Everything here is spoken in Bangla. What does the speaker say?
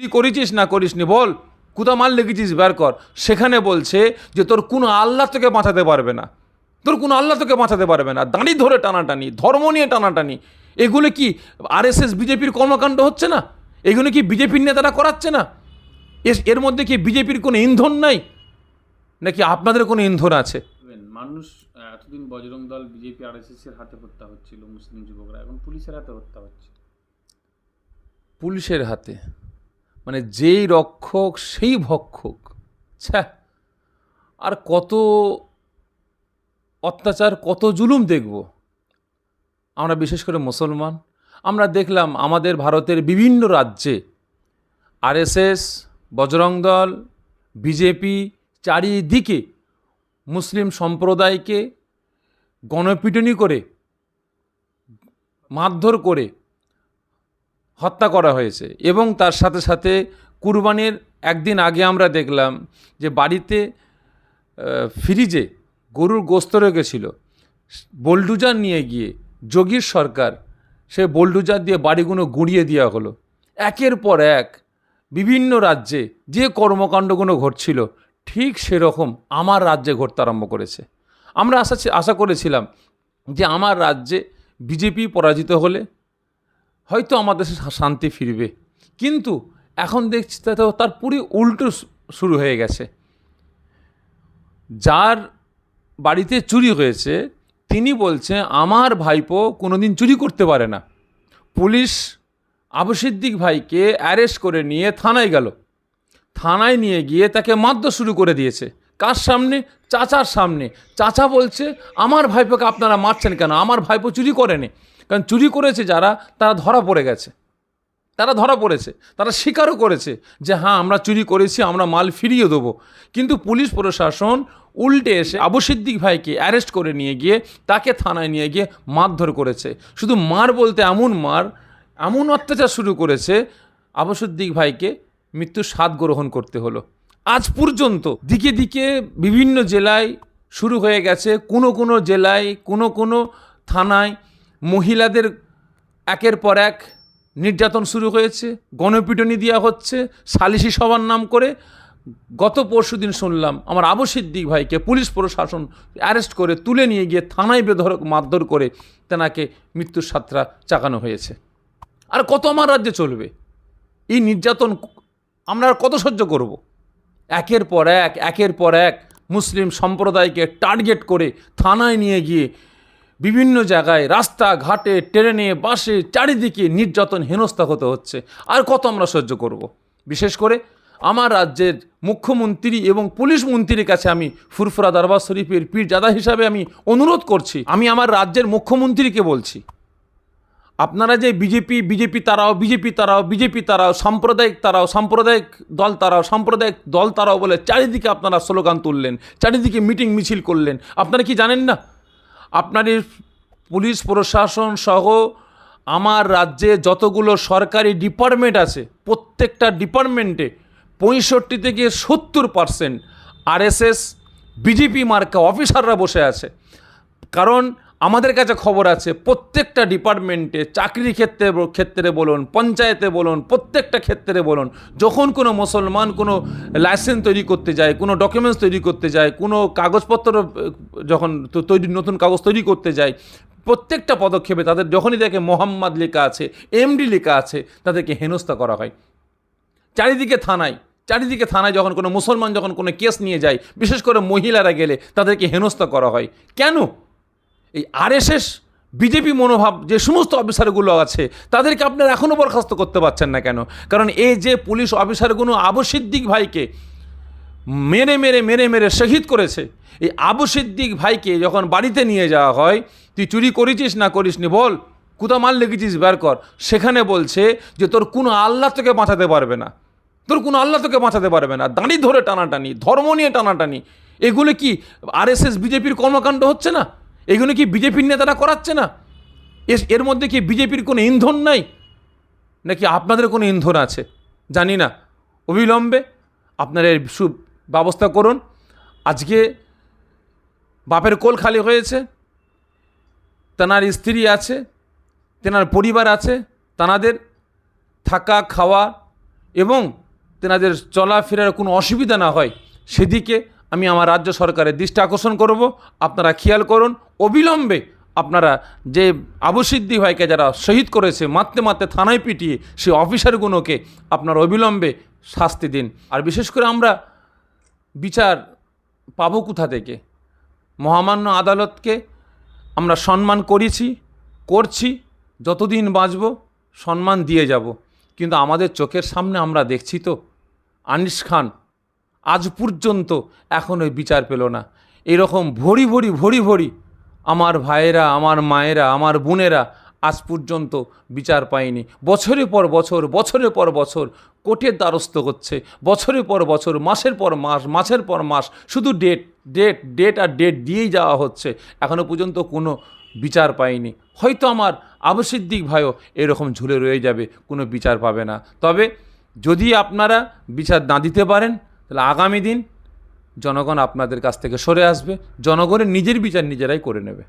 তুই করেছিস না করিসনি বল। কোথা মাল লেগেছিস বের কর। সেখানে বলছে যে তোর কোনো আল্লাহ তোকে বাঁচাতে পারবে না। তোর কোনো আল্লাহ তোকে বাঁচাতে পারবে না। দাঁড়ি ধরে টানাটানি ধর্ম নিয়ে টানাটানি। এগুলো কি আরএসএস বিজেপির কর্মকাণ্ড হচ্ছে না? এগুলো কি বিজেপির নেতারা করাচ্ছে না? এস- এর মধ্যে কি বিজেপির কোনো ইন্ধন নাই? নাকি আপনাদের কোনো ইন্ধন আছে? মানুষ এতদিন বজরং দল বিজেপি আর এর হাতে হত্যা হচ্ছিল মুসলিম যুবকরা। এখন পুলিশের হাতে হত্যা হচ্ছে। পুলিশের হাতে? মানে যেই রক্ষক, সেই ভক্ষক। ছ্যা আর কত অত্যাচার, কত জুলুম দেখব। আমরা বিশেষ করে মুসলমান, আমরা দেখলাম আমাদের ভারতের বিভিন্ন রাজ্যে আরএসএস, বজরং দল, বিজেপি চারিদিকে মুসলিম সম্প্রদায়কে গণপিটুনি করে, মারধর করে হত্যা করা হয়েছে এবং তার সাথে সাথে কুরবানির একদিন আগে আমরা দেখলাম যে বাড়িতে ফ্রিজে গরুর গোস্ত রেখেছিল। বোলডুজার নিয়ে গিয়ে যোগীর সরকার সে বোলডুজার দিয়ে বাড়িগুলো গুঁড়িয়ে দেওয়া হলো। একের পর এক বিভিন্ন রাজ্যে যে কর্মকাণ্ডগুলো ঘটছিল, ঠিক সেরকম আমার রাজ্যে ঘটতে আরম্ভ করেছে। আমরা আশা আশা করেছিলাম যে আমার রাজ্যে বিজেপি পরাজিত হলে হয়তো আমাদের শান্তি ফিরবে। কিন্তু এখন দেখছি তাতে তার পুরি উল্টো শুরু হয়ে গেছে। যার বাড়িতে চুরি হয়েছে, তিনি বলছে, আমার ভাইপো কোনোদিন চুরি করতে পারে না। পুলিশ আবু সিদ্দিক ভাইকে অ্যারেস্ট করে নিয়ে থানায় গেল। থানায় নিয়ে গিয়ে তাকে মারধর শুরু করে দিয়েছে। কার সামনে? চাচার সামনে। চাচা বলছে, আমার ভাইপোকে আপনারা মারছেন কেন? আমার ভাইপো চুরি করেনি। কারণ চুরি করেছে যারা, তারা ধরা পড়ে গেছে। তারা ধরা পড়েছে। তারা স্বীকারও করেছে যে হ্যাঁ আমরা চুরি করেছি, আমরা মাল ফিরিয়ে দেবো। কিন্তু পুলিশ প্রশাসন উল্টে এসে আবু সিদ্দিক ভাইকে অ্যারেস্ট করে নিয়ে গিয়ে, তাকে থানায় নিয়ে গিয়ে মারধর করেছে। শুধু মার বলতে এমন মার, এমন অত্যাচার শুরু করেছে, আবু সিদ্দিক ভাইকে মৃত্যুর স্বাদ গ্রহণ করতে হলো। আজ পর্যন্ত দিকে দিকে বিভিন্ন জেলায় শুরু হয়ে গেছে, কোনো কোনো জেলায়, কোনো কোনো থানায় মহিলাদের একের পর এক নির্যাতন শুরু হয়েছে, গণপিটনি দেওয়া হচ্ছে, সালিশি সভার নাম করে। গত পরশু দিন শুনলাম আমার আবু সিদ্দিক ভাইকে পুলিশ প্রশাসন অ্যারেস্ট করে তুলে নিয়ে গিয়ে থানায় বেধর মারধর করে তেনাকে মৃত্যুর সাতরা চাকানো হয়েছে। আর কত আমার রাজ্যে চলবে? এই নির্যাতন আমরা কত সহ্য করব? একের পর এক, একের পর এক মুসলিম সম্প্রদায়কে টার্গেট করে থানায় নিয়ে গিয়ে বিভিন্ন জায়গায় রাস্তা ঘাটে ট্রেনে, বাসে চারিদিকে নির্যাতন, হেনস্থা হতে হচ্ছে। আর কত আমরা সহ্য করব। বিশেষ করে আমার রাজ্যের মুখ্যমন্ত্রী এবং পুলিশ মন্ত্রীর কাছে আমি ফুরফুরা দরবার শরীফের পীরজাদা হিসাবে আমি অনুরোধ করছি। আমি আমার রাজ্যের মুখ্যমন্ত্রীকে বলছি। আপনারা যে বিজেপি বিজেপি তারাও বিজেপি তারাও বিজেপি তারাও, সাম্প্রদায়িক তারাও, সাম্প্রদায়িক দল তারাও, সাম্প্রদায়িক দল তারাও বলে চারিদিকে আপনারা স্লোগান তুললেন, চারিদিকে মিটিং মিছিল করলেন। আপনারা কি জানেন না? আপনার এই পুলিশ প্রশাসন সহ আমার রাজ্যে যতগুলো সরকারি ডিপার্টমেন্ট আছে, প্রত্যেকটা ডিপার্টমেন্টে পঁয়ষট্টি থেকে সত্তর পারসেন্ট আরএসএস, বিজেপি মার্কা অফিসাররা বসে আছে। কারণ আমাদের কাছে খবর আছে, প্রত্যেকটা ডিপার্টমেন্টে চাকরি ক্ষেত্রে ক্ষেত্রে বলুন, পঞ্চায়েতে বলুন, প্রত্যেকটা ক্ষেত্রে বলুন, যখন কোনো মুসলমান কোনো লাইসেন্স তৈরি করতে যায়, কোনো ডকুমেন্টস তৈরি করতে যায়, কোনো কাগজপত্র যখন তৈরি, নতুন কাগজ তৈরি করতে যায়, প্রত্যেকটা পদক্ষেপে তাদের যখনই দেখে মোহাম্মদ লেখা আছে এমডি লেখা আছে, তাদেরকে হেনস্থা করা হয়। চারিদিকে থানায় চারিদিকে থানায় যখন কোনো মুসলমান যখন কোনো কেস নিয়ে যায়, বিশেষ করে মহিলারা গেলে তাদেরকে হেনস্থা করা হয়। কেন? এই আরএসএস, বিজেপি মনোভাব যে সমস্ত অফিসারগুলো আছে, তাদেরকে আপনারা এখনও বরখাস্ত করতে পারছেন না কেন? কারণ এই যে পুলিশ অফিসারগুলো আবু সিদ্দিক ভাইকে মেরে মেরে মেরে মেরে শহীদ করেছে, এই আবু সিদ্দিক ভাইকে যখন বাড়িতে নিয়ে যাওয়া হয়, তুই চুরি করেছিস না করিসনি বল কোথা মাল লেগেছিস, বের কর। সেখানে বলছে যে, তোর কোনো আল্লাহ তোকে বাঁচাতে পারবে না। তোর কোনো আল্লাহ তোকে বাঁচাতে পারবে না। দাঁড়ি ধরে টানাটানি, ধর্ম নিয়ে টানাটানি। এগুলো কি আরএসএস, বিজেপির কর্মকাণ্ড হচ্ছে না? এগুলো কি বিজেপির নেতারা করাচ্ছে না? এর মধ্যে কি বিজেপির কোনো ইন্ধন নাই? নাকি আপনাদের কোনো ইন্ধন আছে? জানি না। অবিলম্বে আপনারা এর সু ব্যবস্থা করুন। আজকে বাপের কোল খালি হয়েছে, তেনার স্ত্রী আছে, তেনার পরিবার আছে, তেনাদের থাকা, খাওয়া এবং তেনাদের চলাফেরার কোনো অসুবিধা না হয়, সেদিকে আমি আমার রাজ্য সরকারের দৃষ্টি আকর্ষণ করব। আপনারা খেয়াল করুন, অবিলম্বে আপনারা যে আবু সিদ্দি ভাইকে যারা শহীদ করেছে, মারতে মারতে থানায় পিটিয়ে সেই অফিসারগুলোকে আপনারা অবিলম্বে শাস্তি দিন। আর বিশেষ করে আমরা বিচার পাবো কোথা থেকে? মহামান্য আদালতকে আমরা সম্মান করেছি, করছি, যতদিন বাঁচব সম্মান দিয়ে যাব। কিন্তু আমাদের চোখের সামনে আমরা দেখছি তো, আনিস খান আজ পর্যন্ত এখন ওই বিচার পেল না। এরকম ভরি ভরি ভরি ভরি আমার ভাইয়েরা, আমার মায়েরা, আমার বোনেরা আজ পর্যন্ত বিচার পায়নি। বছরের পর বছর, বছরের পর বছর কোর্টের দ্বারস্থ হচ্ছে। বছরের পর বছর, মাসের পর মাস, মাসের পর মাস শুধু ডেট ডেট ডেট আর ডেট দিয়েই যাওয়া হচ্ছে। এখনও পর্যন্ত কোনো বিচার পায়নি। হয়তো আমার আবসিদ্দিক ভাইও এরকম ঝুলে রয়ে যাবে, কোনো বিচার পাবে না। তবে যদি আপনারা বিচার না দিতে পারেন তাহলে আগামী দিন জনগণ আপনাদের কাছ থেকে সরে আসবে। জনগণের নিজের বিচার নিজেরাই করে নেবে।